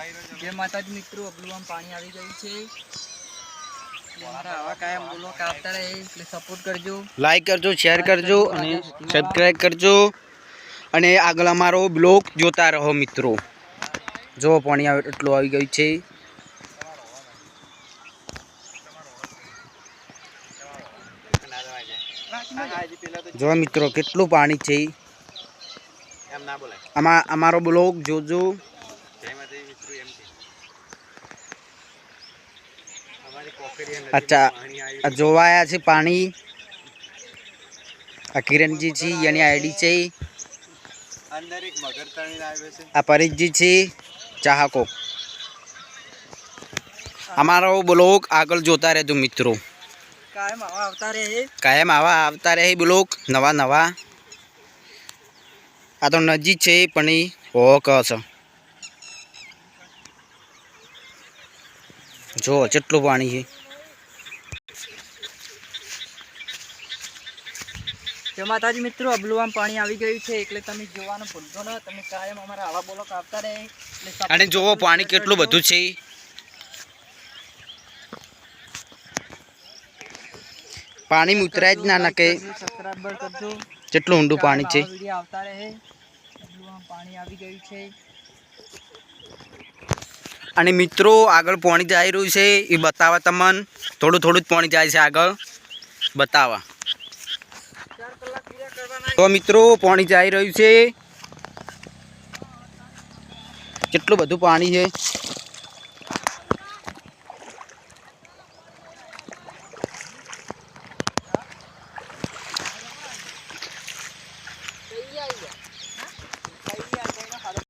જય માતાજી મિત્રો અગલું આમ પાણી આવી ગયું છે. આવા કાયમ બોલો કાપતા રહે એટલે સપોર્ટ કરજો. લાઈક કરજો શેર કરજો અને સબસ્ક્રાઈબ કરજો. અને આગળ અમારો બ્લોગ જોતા રહો મિત્રો. જો પાણી આવે એટલું આવી ગયું છે. જો મિત્રો કેટલું પાણી છે. આમાં અમારો બ્લોગ જોજો. અચ્છા જોવાયા છે પાણી. આ કિરણજી છે એની આઈડી છે અંદર એક મગર આવ્યો છે. આ પરેશજી છે ચાહકો. અમારો બ્લોગ આગળ જોતા રહેજો મિત્રો. કાયમ આવા આવતા રહે કાયમ આવા આવતા રહે બ્લોગ નવા નવા. આ તો નજીક છે પણ એ હો કસ જો કેટલું પાણી છે. જય માતાજી મિત્રો અબલુઆમ પાણી આવી ગયું છે એટલે તમે જોવાનું ભૂલશો ના તમે કાયમ અમારા આવા બોલો કાપતા રહે. અને જોવો પાણી કેટલું બધું છે. પાણી ઉતરાય જ ના કરજો કેટલું ઊંડું પાણી છે. આવતા રહે. અબલુઆમ પાણી આવી ગયું છે. અને મિત્રો આગળ પાણી જઈ રહ્યું છે. એ બતાવવા તમને. થોડું થોડું જ પાણી જાય છે આગળ. બતાવવા તો મિત્રો પાણી જઈ રહ્યું છે. કેટલું બધું પાણી છે? Yeah, yeah.